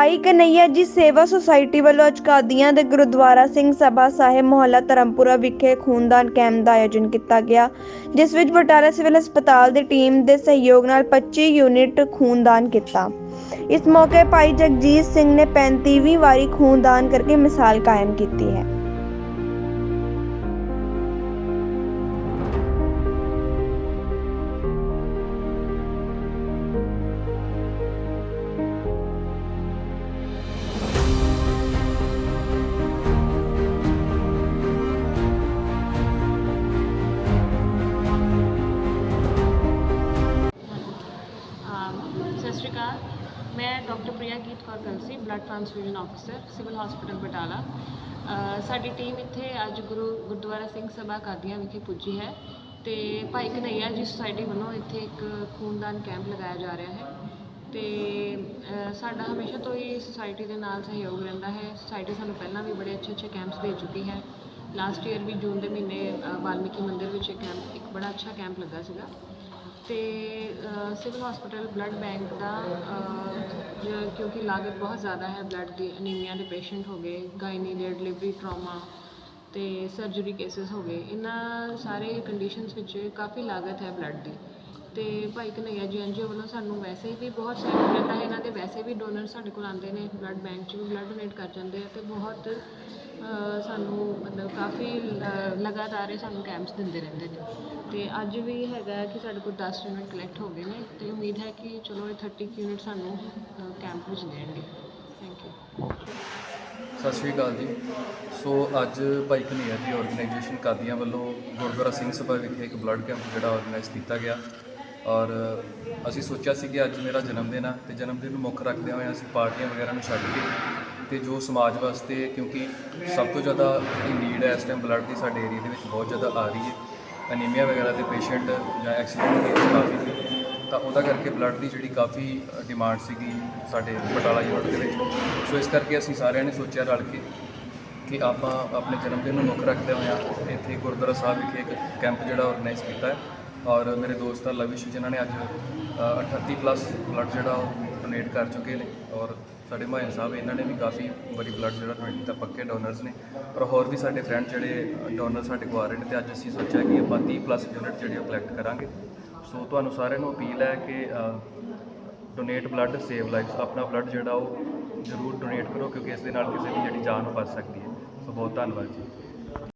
ਭਾਈ ਕਨਈਆ ਜੀ? ਸੇਵਾ ਸੁਸਾਇਟੀ ਵੱਲੋਂ ਅੱਜ ਕਾਦੀਆਂ ਦੇ ਗੁਰਦੁਆਰਾ ਸਿੰਘ ਸਭਾ ਸਾਹਿਬ ਮੁਹੱਲਾ ਧਰਮਪੁਰਾ ਵਿਖੇ ਖੂਨਦਾਨ ਕੈਂਪ ਦਾ ਆਯੋਜਨ ਕੀਤਾ ਗਿਆ, ਜਿਸ ਵਿੱਚ ਬਟਾਲਾ ਸਿਵਲ ਹਸਪਤਾਲ ਦੀ ਟੀਮ ਦੇ ਸਹਿਯੋਗ ਨਾਲ 25 ਯੂਨਿਟ ਖੂਨਦਾਨ ਕੀਤਾ। ਇਸ ਮੌਕੇ ਭਾਈ ਜਗਜੀਤ ਸਿੰਘ ਨੇ 35ਵੀਂ ਵਾਰੀ ਖੂਨਦਾਨ ਕਰਕੇ ਮਿਸਾਲ ਕਾਇਮ ਕੀਤੀ ਹੈ। ਅਕਾਲ ਮੈਂ doctor Priya Geet Kaur Kalsi blood transfusion officer civil hospital Batala ਸਾਡੀ ਟੀਮ ਇੱਥੇ ਅੱਜ ਗੁਰੂ ਗੁਰਦੁਆਰਾ ਸਿੰਘ ਸਭਾ ਕਾਦੀਆਂ ਵਿਖੇ ਪੁੱਜੀ ਹੈ ਤੇ ਭਾਈ ਕਨਈਆ ਜੀ ਸੁਸਾਇਟੀ ਵੱਲੋਂ ਇੱਥੇ ਇੱਕ ਖੂਨਦਾਨ ਕੈਂਪ ਲਗਾਇਆ ਜਾ ਰਿਹਾ ਹੈ ਤੇ ਸਾਡਾ ਹਮੇਸ਼ਾ ਤੋਂ ਹੀ ਸੁਸਾਇਟੀ ਦੇ ਨਾਲ ਸਹਿਯੋਗ ਰਹਿੰਦਾ ਹੈ ਸੁਸਾਇਟੀ ਸਾਨੂੰ ਪਹਿਲਾਂ ਵੀ ਬੜੇ ਅੱਛੇ ਅੱਛੇ ਕੈਂਪਸ ਦੇ ਚੁੱਕੀ ਹੈ ਲਾਸਟ ਈਅਰ ਵੀ ਜੂਨ ਦੇ ਮਹੀਨੇ ਵਾਲਮੀਕੀ ਮੰਦਿਰ ਵਿੱਚ ਇੱਕ ਕੈਂਪ ਇੱਕ ਬੜਾ ਅੱਛਾ ਕੈਂਪ ਲੱਗਾ ਸੀਗਾ ਤੇ ਸਿਵਲ ਹਸਪੀਟਲ ਬਲੱਡ ਬੈਂਕ ਦਾ ਜ- ਕਿਉਂਕਿ ਲਾਗਤ ਬਹੁਤ ਜ਼ਿਆਦਾ ਹੈ ਬਲੱਡ ਦੀ, ਅਨੀਮੀਆ ਦੇ ਪੇਸ਼ੈਂਟ ਹੋ ਗਏ, ਗਾਇਨੀ ਦੇ ਡਿਲੀਵਰੀ ਟਰੋਮਾ ਤੇ ਸਰਜਰੀ ਕੇਸਿਸ ਹੋ ਗਏ, ਇਹਨਾਂ ਸਾਰੇ ਕੰਡੀਸ਼ਨਸ ਵਿੱਚ ਕਾਫੀ ਲਾਗਤ ਹੈ ਬਲੱਡ ਦੀ। ਅਤੇ ਭਾਈ ਕਨਈਆ ਜੀ ਐਨ ਜੀ ਓ ਵੱਲੋਂ ਸਾਨੂੰ ਵੈਸੇ ਵੀ ਬਹੁਤ ਸਹਿਯੋਗ ਹੈ। ਇਹਨਾਂ ਦੇ ਵੈਸੇ ਵੀ ਡੋਨਰ ਸਾਡੇ ਕੋਲ ਆਉਂਦੇ ਨੇ, ਬਲੱਡ ਬੈਂਕ 'ਚ ਵੀ ਬਲੱਡ ਡੋਨੇਟ ਕਰ ਜਾਂਦੇ ਆ ਅਤੇ ਬਹੁਤ ਸਾਨੂੰ ਮਤਲਬ ਕਾਫੀ ਲਗਾਤਾਰ ਇਹ ਸਾਨੂੰ ਕੈਂਪਸ ਦਿੰਦੇ ਰਹਿੰਦੇ ਨੇ। ਅਤੇ ਅੱਜ ਵੀ ਹੈਗਾ ਕਿ ਸਾਡੇ ਕੋਲ ਦਸ ਯੂਨਿਟ ਕਲੈਕਟ ਹੋ ਗਏ ਨੇ ਅਤੇ ਉਮੀਦ ਹੈ ਕਿ ਚਲੋ ਇਹ 30 ਯੂਨਿਟ ਸਾਨੂੰ ਕੈਂਪ ਵਿੱਚ ਦੇਣਗੇ। ਥੈਂਕ ਯੂ ਸਤਿ ਸ਼੍ਰੀ ਅਕਾਲ ਜੀ। ਸੋ ਅੱਜ ਭਾਈ ਕਨਈਆ ਜੀ ਆਰਗੇਨਾਈਜੇਸ਼ਨ ਕਾਦੀਆਂ ਵੱਲੋਂ ਗੁਰਦੁਆਰਾ ਸਿੰਘ ਸਭਾ ਵਿਖੇ ਇੱਕ ਬਲੱਡ ਕੈਂਪ ਜਿਹੜਾ ਆਰਗੇਨਾਈਜ਼ ਕੀਤਾ ਗਿਆ। ਔਰ ਅਸੀਂ ਸੋਚਿਆ ਸੀ ਕਿ ਅੱਜ ਮੇਰਾ ਜਨਮ ਦਿਨ ਆ ਤੇ ਜਨਮ ਦਿਨ ਨੂੰ ਮੁੱਖ ਰੱਖਦੇ ਹੋਏ ਅਸੀਂ ਪਾਰਟੀਆਂ ਵਗੈਰਾ ਨੂੰ ਛੱਡ ਕੇ ਤੇ ਜੋ ਸਮਾਜ ਵਾਸਤੇ ਕਿਉਂਕਿ ਸਭ ਤੋਂ ਜ਼ਿਆਦਾ ਜਿਹੜੀ ਨੀਡ ਹੈ ਇਸ ਟਾਈਮ ਬਲੱਡ ਦੀ ਸਾਡੇ ਏਰੀਆ ਦੇ ਵਿੱਚ ਬਹੁਤ ਜ਼ਿਆਦਾ ਆ ਰਹੀ ਹੈ। ਅਨੀਮੀਆ ਵਗੈਰਾ ਦੇ ਪੇਸ਼ੈਂਟ ਜਾਂ ਐਕਸੀਡੈਂਟ ਕੇਸ ਕਾਫੀ ਨੇ। ਤਾਂ ਉਹਦਾ ਕਰਕੇ ਬਲੱਡ ਦੀ ਜਿਹੜੀ ਕਾਫੀ ਡਿਮਾਂਡ ਸੀਗੀ ਸਾਡੇ ਬਟਾਲਾ ਯੂਨਿਟ ਦੇ ਵਿੱਚ। ਸੋ ਇਸ ਕਰਕੇ ਅਸੀਂ ਸਾਰਿਆਂ ਨੇ ਸੋਚਿਆ ਰਲ ਕੇ ਕਿ ਆਪਾਂ ਆਪਣੇ ਜਨਮ ਦਿਨ ਨੂੰ ਮੁੱਖ ਰੱਖਦੇ ਹੋਇਆ ਇੱਥੇ ਗੁਰਦੁਆਰਾ ਸਾਹਿਬ ਵਿਖੇ ਇੱਕ ਕੈਂਪ ਜਿਹੜਾ ਆਰਗੇਨਾਈਜ਼ ਕੀਤਾ ਹੈ। ਔਰ ਮੇਰੇ ਦੋਸਤ ਆ ਲਵਿਸ਼ ਜਿਨ੍ਹਾਂ ਨੇ ਅੱਜ ਅ, 38 ਪਲੱਸ ਬਲੱਡ ਜਿਹੜਾ ਉਹ ਡੋਨੇਟ ਕਰ ਚੁੱਕੇ ਨੇ ਔਰ ਸਾਡੇ ਮਾਇਨ ਸਾਹਿਬ ਇਹਨਾਂ ਨੇ ਵੀ ਕਾਫੀ ਵਾਰੀ ਬਲੱਡ ਜਿਹੜਾ ਡੋਨੇਟ ਕੀਤਾ ਪੱਕੇ ਡੋਨਰਸ ਨੇ। ਔਰ ਹੋਰ ਵੀ ਸਾਡੇ ਫਰੈਂਡ ਜਿਹੜੇ ਡੋਨਰ ਸਾਡੇ ਕੋਲ ਆ ਰਹੇ ਨੇ ਤੇ ਅੱਜ ਅਸੀਂ ਸੋਚਿਆ ਕਿ ਆਪਾਂ 30 ਪਲੱਸ ਯੂਨਿਟ ਜਿਹੜੇ ਉਹ ਕਲੈਕਟ ਕਰਾਂਗੇ। ਸੋ ਤੁਹਾਨੂੰ ਸਾਰਿਆਂ ਨੂੰ ਅਪੀਲ ਹੈ ਕਿ ਡੋਨੇਟ ਬਲੱਡ ਸੇਵ ਲਾਈਫਸ ਆਪਣਾ ਬਲੱਡ ਜਿਹੜਾ ਉਹ ਜ਼ਰੂਰ ਡੋਨੇਟ ਕਰੋ ਕਿਉਂਕਿ ਇਸ ਦੇ ਨਾਲ ਕਿਸੇ ਦੀ ਜਿਹੜੀ ਜਾਨ ਬਚ ਸਕਦੀ ਹੈ। ਸੋ ਬਹੁਤ ਧੰਨਵਾਦ ਜੀ।